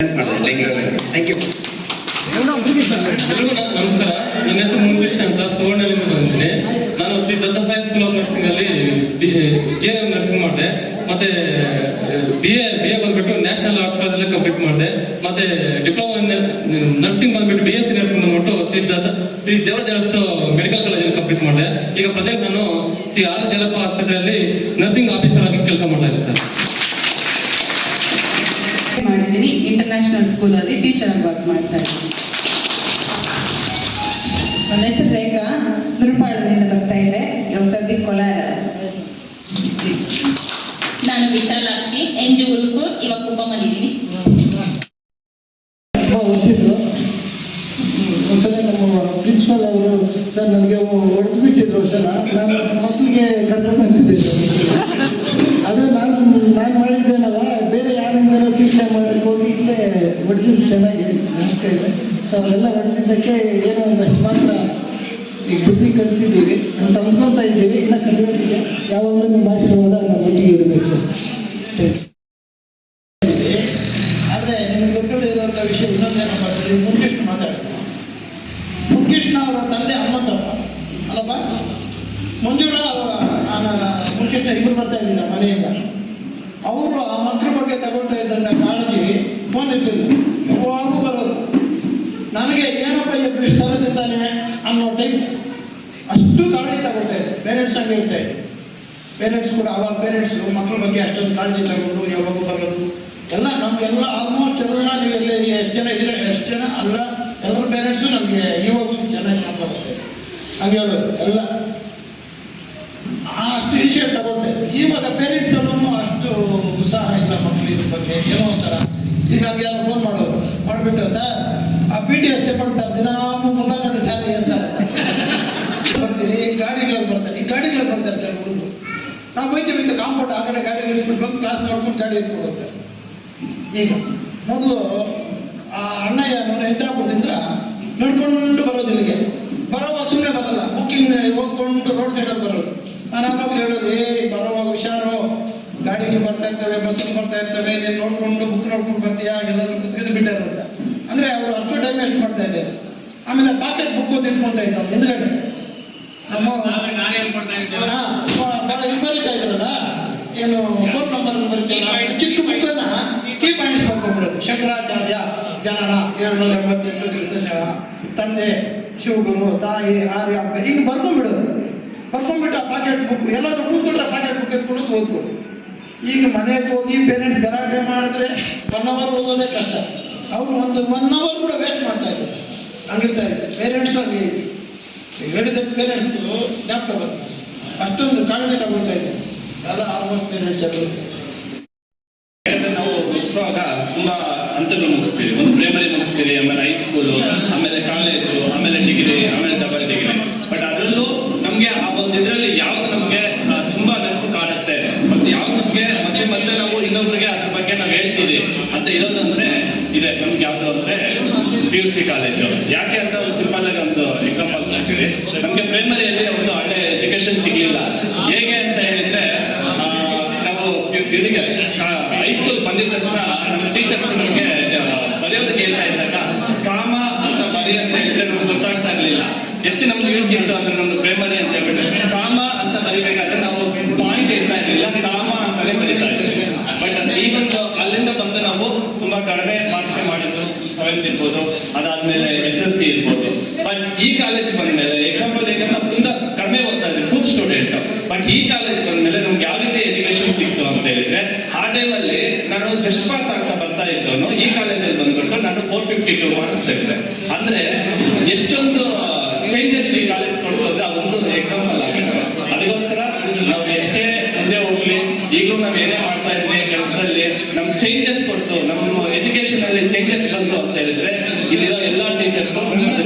ಥ್ಯಾಂಕ್ ಯು ಎಲ್ರಿಗೂ ನ- ನಮಸ್ಕಾರ ನನ್ನ ಹೆಸರು ಮುನಿಕೃಷ್ಣ ಅಂತ ಸುವರ್ಣದಿಂದ ಬಂದಿದ್ದೀನಿ ನಾನು Shri Datta Sai school of nursing ಅಲ್ಲಿ ಜೆ ಎಂ ನರ್ಸಿಂಗ್ ಮಾಡಿದೆ ಮತ್ತೆ ಬಿ ಎ ಬಿ ಎ ಬಂದ್ಬಿಟ್ಟು ನ್ಯಾಷನಲ್ ಆರ್ಟ್ಸ್ ಕಾಲೇಜಲ್ಲಿ ಕಂಪ್ಲೀಟ್ ಮಾಡಿದೆ ಮತ್ತೆ ಡಿಪ್ಲೊಮಾ ನರ್ಸಿಂಗ್ ಬಂದ್ಬಿಟ್ಟು ಬಿ ಎಸ್ ಸಿ ನರ್ಸಿಂಗ್ ಬಂದ್ಬಿಟ್ಟು ಶ್ರೀ ದತ್ತ ಶ್ರೀ ದೇವರಾಜ ಮೆಡಿಕಲ್ ಕಾಲೇಜಲ್ಲಿ ಕಂಪ್ಲೀಟ್ ಮಾಡಿದೆ ಈಗ ಪ್ರೆಸೆಂಟ್ ನಾನು ಶ್ರೀ ಆರ್ ಜಲಪ್ಪ ಆಸ್ಪತ್ರೆಯಲ್ಲಿ ನರ್ಸಿಂಗ್ ಆಫೀಸರ್ ಆಗಿ ಕೆಲಸ ಮಾಡ್ತಾ ಇದ್ದೀನಿ ಸರ್. ಮಾಡಿದ್ದೀನಿ. ಇಂಟರ್ನ್ಯಾಷನಲ್ ಸ್ಕೂಲಲ್ಲಿ ಟೀಚರ್ ಆಗಿ ವರ್ಕ್ ಮಾಡ್ತಾ ಇದ್ದೀನಿ. ನನ್ನ ಹೆಸರು ರೇಖಾ. ಸುರುಪಾಳದಿಂದ ಬರ್ತಾ ಇದೆ. ಹೊಸದಿ ಕೋಲಾರ. ನಾನು ವಿಶಾಲಾಕ್ಷಿ ಎನ್ ಜಿ ಉಳ್ಕೂರ್ ಇವಾಗ ಕುಪ್ಪಮಲ್ಲಿದ್ದೀನಿ ಓದ್ತಿದ್ರು ಒಂದ್ಸಲ ನಮ್ಮ ಪ್ರಿನ್ಸಿಪಾಲ್ ಅವರು ಸರ್ ನನಗೆ ಹೊಡೆದು ಬಿಟ್ಟಿದ್ರು ಸರ್ ನಾನು ಮಕ್ಕಳಿಗೆ ಕರ್ಕೊಂಡು ಬಂದಿದ್ದೆ. ಅದು ನಾನು ನಾನು ಮಾಡಿದ್ದೇನಲ್ಲ, ಬೇರೆ ಯಾರಿಂದನೋ ಕಿಟ್ಲೆ ಮಾಡಕ್ಕೆ ಹೋಗಿ ಇಲ್ಲೇ ಹೊಡೆದಿದ್ದು ಚೆನ್ನಾಗಿ ನೆನಪ ಇದೆ. ಸೊ ಅವರೆಲ್ಲ ಹೊಡೆದಿದ್ದಕ್ಕೆ ಏನೋ ಒಂದಷ್ಟು ಮಾತ್ರ ಈಗ ಬುದ್ಧಿ ಕಳಿಸಿದ್ದೀವಿ ಅಂತ ಅಂದ್ಕೊತಾ ಇದ್ದೀವಿ. ಇನ್ನು ಕಲಿಯೋದಿದೆ. ಯಾವಾಗಲೂ ನಿಮ್ಮ ಆಶೀರ್ವಾದ ನಮ್ಮ ಒಟ್ಟಿಗೆ ಇರಬೇಕು. ಸರ್ ಆದರೆ ನಿಮ್ಗೆ ಗೊತ್ತಿಲ್ಲದೆ ಇರುವಂಥ ವಿಷಯ ಇನ್ನೊಂದೇನಪ್ಪ ಅಂದರೆ ಮುರುಕೃಷ್ಣ ಮಾತಾಡ್ತಾರೆ ಅವರ ತಂದೆ ಹನುಮಂತಪ್ಪ ಅಲ್ಲಪ್ಪ? ಮಂಜುಳ ಮುರುಕೃಷ್ಣ ಇಬ್ಬರು ಬರ್ತಾ ಇದ್ದಿಲ್ಲ ಮನೆಯಿಂದ? ಅವರು ಆ ಮಕ್ಕಳ ಬಗ್ಗೆ ತಗೊಳ್ತಾ ಇದ್ದಂತ ಕಾಳಜಿ ಫೋನ್ ಇರಲಿಲ್ಲ. ಯಾವಾಗ ಬರೋದು. ನನಗೆ ಏನಪ್ಪ ಇಬ್ಬರು ಇಷ್ಟು ತರದಿದ್ದಾನೆ ಅನ್ನೋ ಟೈಮ್ ಅಷ್ಟು ಕಾಳಜಿ ತಗೊಳ್ತಾ ಇದ್ರು ಪೇರೆಂಟ್ಸ್ ಹಂಗೆ ಇರ್ತಾ ಪೇರೆಂಟ್ಸ್ ಕೂಡ ಅವಾಗ ಪೇರೆಂಟ್ಸು ಮಕ್ಕಳ ಬಗ್ಗೆ ಅಷ್ಟೊಂದು ಕಾಳಜಿ ತಗೊಂಡು ಯಾವಾಗ ಬರೋದು. ಎಲ್ಲ ನಮಗೆಲ್ಲ ಆಲ್ಮೋಸ್ಟ್ ಎಲ್ಲ ನೀವೆಲ್ಲ ಎಷ್ಟು ಜನ ಇದ್ರೆ ಎಷ್ಟು ಜನ ಅಲ್ಲ, ಎಲ್ಲರ ಪೇರೆಂಟ್ಸು ನಮಗೆ ಇವಾಗೂ ಚೆನ್ನಾಗಿ ಕಾಪಾಡ್ತಾರೆ ಹಂಗೆ ಹೇಳೋದು ಎಲ್ಲ ಅಷ್ಟು ವಿಷಯ ತಗೋತೆ. ಇವಾಗ ಪೇರೆಂಟ್ಸ್ ಅಲ್ಲೂ ಅಷ್ಟು ಉತ್ಸಾಹ ಇಲ್ಲ ಮಕ್ಕಳು ಇದ್ರ ಬಗ್ಗೆ, ಏನೋ ಒಂಥರ. ಈಗ ನನಗೆ ಯಾರು ಫೋನ್ ಮಾಡೋದು ಮಾಡಿಬಿಟ್ಟು, ಸರ್, ಆ P T S stipend sir ದಿನ ಮುನ್ನೂರು ಸಾಲ ಎಸ್ತಾರೆ ಬರ್ತೀನಿ. ಗಾಡಿಗಳಲ್ಲಿ ಬರ್ತಾರೆ ಈ ಗಾಡಿಗಳಲ್ಲಿ ಬರ್ತಾರೆ ಇರ್ತಾರೆ ಹುಡುಗರು. ನಾವು ಹೋಯ್ತೀವಿ ಇಂದ ಕಾಂಪೌಂಡ್ ಆ ಕಡೆ ಗಾಡಿ ಇಳಿಸ್ಬಿಟ್ಟು ಬಂದು ಕ್ಲಾಸ್ ನೋಡ್ಕೊಂಡು ಗಾಡಿ ಎತ್ಕೊಡುತ್ತೆ ಈಗ, ಮೊದಲು ಆ ಅಣ್ಣಯ್ಯ ನನ್ನ ಹೆಂಟಾಪುರದಿಂದ ನಡ್ಕೊಂಡು ಬರೋದು ಇಲ್ಲಿಗೆ. ಬರೋವಾಗ ಸುಮ್ಮನೆ ಬರಲ್ಲ. ಬುಕ್ಕಿಂಗ್ ಹೋಗ್ಕೊಂಡು ರೋಡ್ ಸೈಡಲ್ಲಿ ಬರೋದು. ನಾನು ಆಮಾಗ್ಲೂ ಹೇಳೋದು ಏ ಬರೋವಾಗ ಹುಷಾರು. ಗಾಡಿಗೆ ಬರ್ತಾ ಇರ್ತವೆ ಬಸ್ಸಿಗೆ ಬರ್ತಾ ಇರ್ತವೆ ನೀನು ನೋಡ್ಕೊಂಡು ಬುಕ್ ನೋಡ್ಕೊಂಡು ಬರ್ತೀಯಾ? ಎಲ್ಲರೂ ಕುತ್ಕೊಂಡು ಬಿಟ್ಟಾರ ಅಂತ ಅಂದರೆ ಅವರು ಅಷ್ಟು ಟೈಮ್ ವೇಸ್ಟ್ ಮಾಡ್ತಾ ಇದ್ದಾರೆ. ಆಮೇಲೆ ಪಾಕೆಟ್ ಬುಕ್ ಓದಿ ಇಟ್ಕೊಳ್ತಾ ಇದ್ದ ಹಿಂದ್ಗಡೆ. ನಮ್ಮ ಬರೀತಾ ಇದ್ರಲ್ಲ ಏನು ಫೋನ್ ನಂಬರ್ ಬರೀತೀವಲ್ಲ ಚಿಕ್ಕ ಬುಕ್ಕನ ಕೀ ಪಾಯಿಂಟ್ಸ್ ಬರ್ಕೊಂಡ್ಬಿಡೋದು ಶಂಕರಾಚಾರ್ಯ ಜನನ ಏಳ್ನೂರ ಎಂಬತ್ತೆಂಟು ಕ್ರಿಸ್ತಶಕ ತಂದೆ ಶಿವಗುರು ತಾಯಿ, ಆರ್ಯ ಅಂಬೆ ಹಿಂಗೆ ಬರ್ಕೊಂಡ್ಬಿಡೋದು ಬರ್ಕೊಂಡ್ಬಿಟ್ಟು ಆ ಪಾಕೆಟ್ ಬುಕ್ ಎಲ್ಲಾದ್ರೂ ಕೂತ್ಕೊಂಡ್ರೆ ಪಾಕೆಟ್ ಬುಕ್ ಎತ್ಕೊಂಡು ಓದ್ಬೋದು. ಈಗ ಮನೆಗೆ ಹೋಗಿ ಪೇರೆಂಟ್ಸ್ ಗಲಾಟೆ ಮಾಡಿದ್ರೆ ಒನ್ ಅವರ್ ಓದೋದೇ ಕಷ್ಟ. ಅವ್ರು ಒಂದು ಒನ್ ಅವರ್ ಕೂಡ ವೇಸ್ಟ್ ಮಾಡ್ತಾ ಇದ್ದಾರೆ ಹಂಗಿರ್ತಾ ಇದ್ರು. ಪೇರೆಂಟ್ಸ್ ಹಂಗೆ ಹೇಳಿದ ಪೇರೆಂಟ್ಸ್ ಡಾಕ್ಟರ್ ಅಷ್ಟೊಂದು ಕಾಳಜಿ ತಗೊಳ್ತಾ ಇದ್ದಾರೆ ಎಲ್ಲ ಆಲ್ಮೋಸ್ಟ್ ಪೇರೆಂಟ್ಸ್ ಎಲ್ಲರೂ ನಾವು ಮುಗಿಸುವಾಗ ತುಂಬಾ ಅಂತ ಹಂತಗಳು ಮುಗಿಸ್ತೀರಿ, ಒಂದು ಪ್ರೈಮರಿ ಮುಗಿಸ್ತೀರಿ, ಆಮೇಲೆ ಹೈಸ್ಕೂಲು ಆಮೇಲೆ ಕಾಲೇಜು ಆಮೇಲೆ ಡಿಗ್ರಿ ಆಮೇಲೆ ಡಬಲ್ ಡಿಗ್ರಿ ಬಟ್ ಅದರಲ್ಲೂ ನಮ್ಗೆ ಆ ಒಂದು ಇದರಲ್ಲಿ ಯಾವ್ದು ನಮ್ಗೆ ತುಂಬಾ ನೆನಪು ಕಾಡುತ್ತೆ. ಮತ್ತೆ ಯಾವ್ದು ನಮ್ಗೆ ಮತ್ತೆ ಮತ್ತೆ ನಾವು ಇನ್ನೊಬ್ರಿಗೆ ಅದ್ರ ಬಗ್ಗೆ ನಾವು ಹೇಳ್ತೀವಿ. ಅಂತ ಇರೋದಂದ್ರೆ, ಇದೆ, ನಮ್ಗೆ ಯಾವ್ದು ಅಂದ್ರೆ ಪಿ ಯು ಸಿ ಕಾಲೇಜು ಯಾಕೆ ಅಂತ ಒಂದು ಸಿಂಪಲ್ ಆಗಿ ಒಂದು ಎಕ್ಸಾಂಪಲ್ ಕೊಡ್ತೀವಿ ನಮ್ಗೆ ಪ್ರೈಮರಿಯಲ್ಲಿ ಒಂದು ಒಳ್ಳೆ ಎಜುಕೇಶನ್ ಸಿಗ್ಲಿಲ್ಲ. ಹೇಗೆ ಅಂತ ಹೇಳಿದ್ರೆ ನಾವು ಇದಕ್ಕೆ ಹೈಸ್ಕೂಲ್ ಬಂದಿದ ತಕ್ಷಣ ನಮ್ಮ ಟೀಚರ್ಸ್ ನಮಗೆ ಹೇಳ್ತಾ ಇದ್ದಾಗ ಕಾಮ ಅಂತ ಬರಿ ಅಂತ ಹೇಳಿದ್ರೆ ನಮ್ಗೆ ಗೊತ್ತಾಗ್ತಾ ಇರ್ಲಿಲ್ಲ. ಎಷ್ಟು ನಮ್ಗೆ ಇತ್ತು ಅಂದ್ರೆ ನಮ್ದು ಪ್ರೈಮರಿ ಅಂತ ಹೇಳ್ಬಿಟ್ಟು. ಕಾಮ ಅಂತ ಬರಿಬೇಕಾದ್ರೆ ನಾವು ಪಾಯಿಂಟ್ ಇರ್ತಾ ಇರ್ಲಿಲ್ಲ. ಕಾಮ ಅಂತಲೇ ಬರಿತಾ ಇದ್ವಿ. ಬಟ್ ಈ ಒಂದು ಅಲ್ಲಿಂದ ಬಂದು ನಾವು ತುಂಬಾ ಕಡಿಮೆ ಮಾರ್ಕ್ಸ್ ಮಾಡಿದ್ದು ಸೆವೆಂತ್ ಇರ್ಬೋದು, ಅದಾದ್ಮೇಲೆ ಎಸ್ ಎಲ್ ಸಿ ಇರ್ಬೋದು. ಬಟ್ ಈ ಕಾಲೇಜ್ ಬಂದ್ಮೇಲೆ ಎಕ್ಸಾಂಪಲ್ ಈಗ ನಾವು ತುಂಬಾ ಕಡಿಮೆ ಓದ್ತಾ ಇದ್ವಿ ಫುಲ್ ಸ್ಟೂಡೆಂಟ್ ಬಟ್ ಈ ಕಾಲೇಜ್ ಬಂದ್ಮೇಲೆ ನಮ್ಗೆ ಯಾವ ರೀತಿ ಎಜುಕೇಶನ್ ಸಿಕ್ತು ಅಂತ ಹೇಳಿದ್ರೆ, ಆ ಟೈಮಲ್ಲಿ ನಾನು ಜಸ್ಟ್ ಪಾಸ್ ಆಗ್ತಾ ಬರ್ತಾ ಇದ್ದವನು ಈ ಕಾಲೇಜಲ್ಲಿ ಬಂದ್ಬಿಟ್ಟು ನಾನು ಫೋರ್ ಫಿಫ್ಟಿ ಟು ಮಾರ್ಕ್ಸ್ ತೆಗೆದೆ. ಅಂದ್ರೆ ಎಷ್ಟೊಂದು ಚೇಂಜಸ್ ಈ ಕಾಲೇಜ್ ಕೊಟ್ಟು ಅಂದ್ರೆ ಅದೊಂದು ಎಕ್ಸಾಂಪಲ್ ಆಗಿದೆ ಅದಕ್ಕೋಸ್ಕರ ನಾವು ಎಷ್ಟೇ ಮುಂದೆ ಹೋಗ್ಲಿ, ಈಗಲೂ ನಾವು ಏನೇ ಮಾಡ್ತಾ ಇದ್ವಿ ಕೆಲಸದಲ್ಲಿ, ನಮ್ ಚೇಂಜಸ್ ಕೊಡ್ತು ನಮ್ಮ ಎಜುಕೇಶನ್ ಅಲ್ಲಿ ಚೇಂಜಸ್ ಬಂತು ಅಂತ ಹೇಳಿದ್ರೆ ಇಲ್ಲಿರೋ ಎಲ್ಲಾ ಟೀಚರ್ಸ್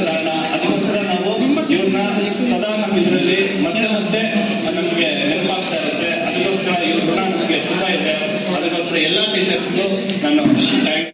ಕಾರಣ ಅದಕ್ಕೋಸ್ಕರ ನಾವು ಇವ್ರನ್ನ ಸದಾ ನಮ್ಮ ಇದರಲ್ಲಿ ಮತ್ತೆ ಮತ್ತೆ ನಮ್ಗೆ ನೆನಪಾಗ್ತಾ ಇರುತ್ತೆ. ಅದಕ್ಕೋಸ್ಕರ ಇವ್ರ ಗುಣ ನಮ್ಗೆ ತುಂಬಾ ಇದೆ. ಅದಕ್ಕೋಸ್ಕರ ಎಲ್ಲಾ ಟೀಚರ್ಸ್ಗೂ ನಾನು ಥ್ಯಾಂಕ್ಸ್